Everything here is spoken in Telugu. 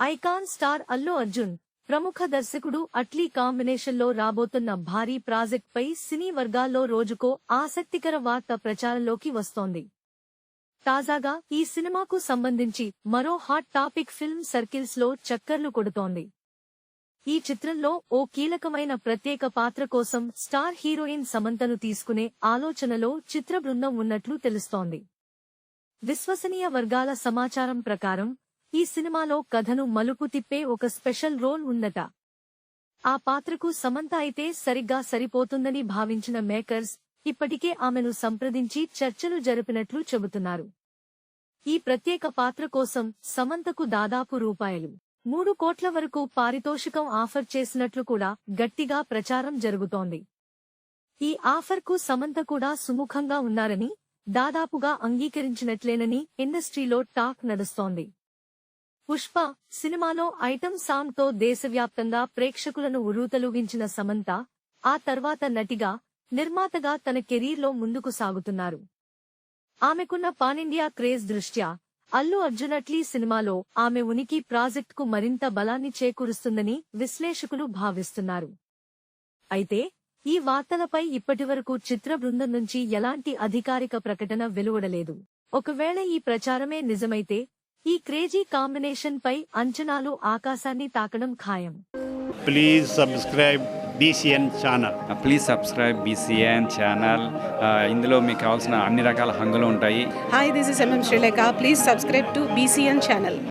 ఐకాన్ స్టార్ అల్లు అర్జున్ ప్రముఖ దర్శకుడు అట్లీ కాంబినేషన్లో రాబోతున్న భారీ ప్రాజెక్ట్పై సినీ వర్గాల్లో రోజుకో ఆసక్తికర వార్త ప్రచారంలోకి వస్తోంది. తాజాగా ఈ సినిమాకు సంబంధించి మరో హాట్ టాపిక్ ఫిల్మ్ సర్కిల్స్లో చక్కర్లు కొడుతోంది. ఈ చిత్రంలో ఓ కీలకమైన ప్రత్యేక పాత్ర కోసం స్టార్ హీరోయిన్ సమంతను తీసుకునే ఆలోచనలో చిత్ర బృందం ఉన్నట్లు తెలుస్తోంది. విశ్వసనీయ వర్గాల సమాచారం ప్రకారం ఈ సినిమాలో కథను మలుపు తిప్పే ఒక స్పెషల్ రోల్ ఉందట. ఆ పాత్రకు సమంత అయితే సరిగ్గా సరిపోతుందని భావించిన మేకర్స్ ఇప్పటికే ఆమెను సంప్రదించి చర్చలు జరిపినట్లు చెబుతున్నారు. ఈ ప్రత్యేక పాత్ర కోసం సమంతకు దాదాపు రూపాయలు. మూడు కోట్ల వరకు పారితోషికం ఆఫర్ చేసినట్లు కూడా గట్టిగా ప్రచారం జరుగుతోంది. ఈ ఆఫర్కు సమంత కూడా సుముఖంగా ఉన్నారని దాదాపుగా అంగీకరించినట్లేనని ఇండస్ట్రీలో టాక్ నడుస్తోంది. పుష్ప సినిమాలో ఐటమ్ సాంగ్తో దేశవ్యాప్తంగా ప్రేక్షకులను ఉర్రూతలూగించిన సమంత ఆ తర్వాత నటిగా నిర్మాతగా తన కెరీర్లో ముందుకు సాగుతున్నారు. ఆమెకున్న పానిండియా క్రేజ్ దృష్ట్యా అల్లు అర్జున్ అట్లీ సినిమాలో ఆమె ఉనికి ప్రాజెక్టుకు మరింత బలాన్ని చేకూరుస్తుందని విశ్లేషకులు భావిస్తున్నారు. అయితే ఈ వార్తలపై ఇప్పటివరకు చిత్ర బృందం నుంచి ఎలాంటి అధికారిక ప్రకటన వెలువడలేదు. ఒకవేళ ఈ ప్రచారమే నిజమైతే ఈ క్రేజీ కాంబినేషన్ పై అంచనాలు ఆకాశాన్ని తాకడం ఖాయం please subscribe BCN channel please subscribe BCN channel ఇందులో మీకు కావాల్సిన అన్ని రకాల హంగులు ఉంటాయి Hi, this is MM Sri Lanka. Please subscribe to BCN channel.